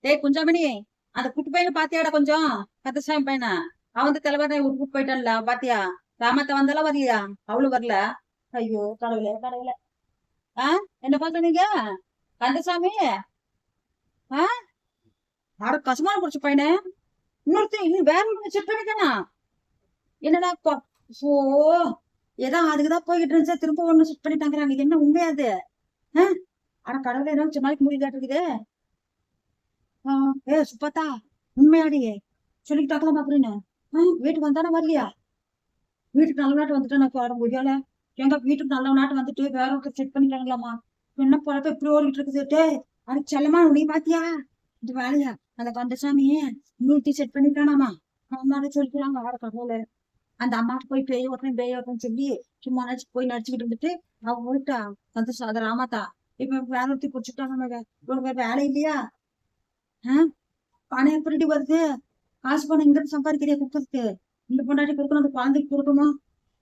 டேய் குஞ்சாமணி அந்த குட்டி பையனை பாத்தியாடா கொஞ்சம்? கந்தசாமி பையனா. அவன் வந்து தலைவரை விட்டு போயிட்டான்ல பாத்தியா? ராமத்தை வந்தாலும் வரலையா அவளும் வரல. ஐயோ கடவுளே கடவுளே. ஆ என்ன பண்ற நீங்க கந்தசாமி? ஆ? ஆட கசமான குடிச்ச பையனே. இன்னொருத்தன் இன்னும் வேற ஒன்று செட் பண்ணிட்டானா? என்னடா ப- ஓ ஏதோ அதுக்குதான் போய்கிட்டு இருந்துச்சா. திரும்ப ஒண்ணு செட் பண்ணிட்டாங்கிறாங்க. என்ன உண்மையாது ஆ? ஆனா கடவுளே என்ன சமாளிக்க முடியல இருக்குது ஏ சுப்பத்தா உண்மையாடி. சொல்லிக்கிட்டாக்கலாம் அப்படின்னு வீட்டுக்கு வந்தானே வரலையா? வீட்டுக்கு நல்ல நாட்டு வந்துட்டானே பாரு முடியல. எங்க வீட்டுக்கு நல்ல நாட்டு வந்துட்டு வேற ஒருத்தர் செட் பண்ணிட்டாங்களாமா என்ன பழப்ப இப்படி ஓடிட்டு இருக்குது அது செல்லமா நீ பாத்தியா? இது வேலையா? அந்த கந்தசாமி இன்னொருத்தி செட் பண்ணிட்டானாமா அம்மாவே சொல்லிக்கிறாங்க. வேற கடவுள். அந்த அம்மாட்ட போய் பேய் ஓட்டுறேன் பேய் ஓட்டுறேன்னு சொல்லி சும்மா நடிச்சு போய் நடிச்சுக்கிட்டு இருந்துட்டு அவன் ஓட்டா கந்தசா அது ராமாத்தா. இப்ப வேற ஒருத்தி குடிச்சுட்டாங்க இவனுக்கு வேலை இல்லையா? பணம் எப்படி வருது. காசு பணம் எங்க இருந்து சம்பாதிக்கிறியா கொடுக்கறதுக்கு? இந்த பொண்டாட்டி கொடுக்கணும் அந்த குழந்தைக்கு கொடுக்கணும்?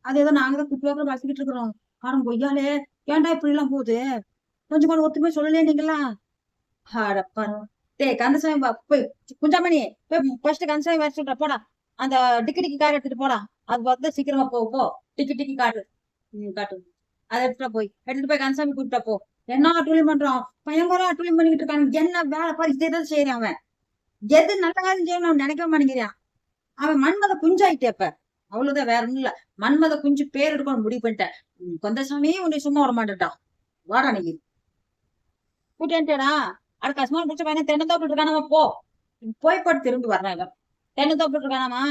அது ஏதோ நாங்க தான் குட்டி வாக்கில் வளர்த்துக்கிட்டு இருக்கிறோம். காரம் கொய்யாலே ஏன்டா இப்படி எல்லாம் போகுது? கொஞ்சம் கூட ஒத்துமே சொல்லலையே நீங்களா ஹாடப்பா டேய் கந்தசாமி போய் குஞ்சாமணி போய் ஃபர்ஸ்ட் கந்தசாமி வர சொல்ற போடா. அந்த டிக்கி டிக்கி கார் எடுத்துட்டு போடா. அது வந்து சீக்கிரமா போ போ. டிக்கி டிக்கி காட்டு காட்டு. அதை எடுத்துட்டு போய். எடுத்துட்டு போய் கந்தசாமி கூப்பிட்டா போ. என்ன அட்டூழியம் பண்றான் பயங்கர அட்டூழியம் பண்ணிக்கிட்டு இருக்கான். என்ன வேலை பாரு தான் செய்யறான் அவன். எது நல்ல காரியம் செய்யணும் அவன் நினைக்க மாட்டேங்கிறான். அவன் மன்மத குஞ்சாயிட்டே இப்ப. அவ்வளவுதான் வேற ஒண்ணும் இல்ல. மன்மத குஞ்சு பேர் எடுக்கணும் முடிவு பண்ணிட்டேன். உம் கொந்தசாமி உன்னை சும்மா வர மாட்டேட்டான் வாடா நீ. கூட்டியான்டா அட கஸ்மா பிடிச்ச பையன் தென்னந்தோப்பு இருக்கானாமா போ. போய் போட்டு திரும்பி வர்றாங்க இவன். தென்னந்தோப்பு இருக்கானாமா?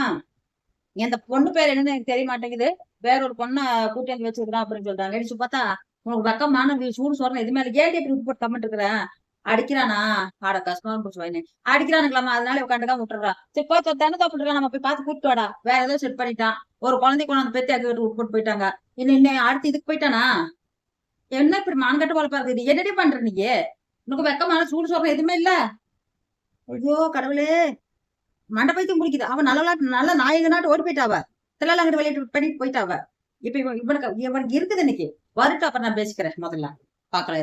இந்த பொண்ணு பேர் என்னன்னு எனக்கு தெரிய மாட்டேங்குது. வேற ஒரு பொண்ணை கூட்டியாந்து வச்சிருக்கான் அப்படின்னு சொல்றாங்க. அடிச்சு பார்த்தா உனக்கு வெக்கமான வி- சூடு சொல்றேன் இது மேல ஏடி இப்படி போட்டு கமெண்ட் இருக்கிறேன் அடிக்கிறானா? ஆட கஷ்டமா பிடிச்ச பையனு. அடிக்கிறானுங்களாமா அதனால உட்காந்துக்காம விட்டுறான் சரி போய் தானே இருக்கான் நம்ம போய் பார்த்து கூப்பிட்டு வாடா. வேற ஏதோ செட் பண்ணிட்டான். ஒரு குழந்தை கொண்டாந்து பெத்தி அக்கி விட்டு விட்டு போயிட்டாங்க. இன்னும் இன்னும் அடுத்து இதுக்கு போயிட்டானா? என்ன இப்படி மான்கட்டு வளர்ப்பா இருக்குது என்னடி பண்ற நீ? உனக்கு வெக்கமான சூடு சொல்ற எதுவுமே இல்ல? ஐயோ கடவுளே. மண்டபத்தையும் குளிக்குது அவன் நல்லா நல்ல நாயக நாட்டு ஓடி போயிட்டாவ. தில்லாலங்கிட்ட வெளியிட்டு பண்ணிட்டு போயிட்டாவ. இப்ப இவன் இவனுக்கு இவனுக்கு இருக்குது இன்னைக்கு. வருட்டு அப்புறம் நான் பேசிக்கிறேன் முதல்ல. பாக்கலாம்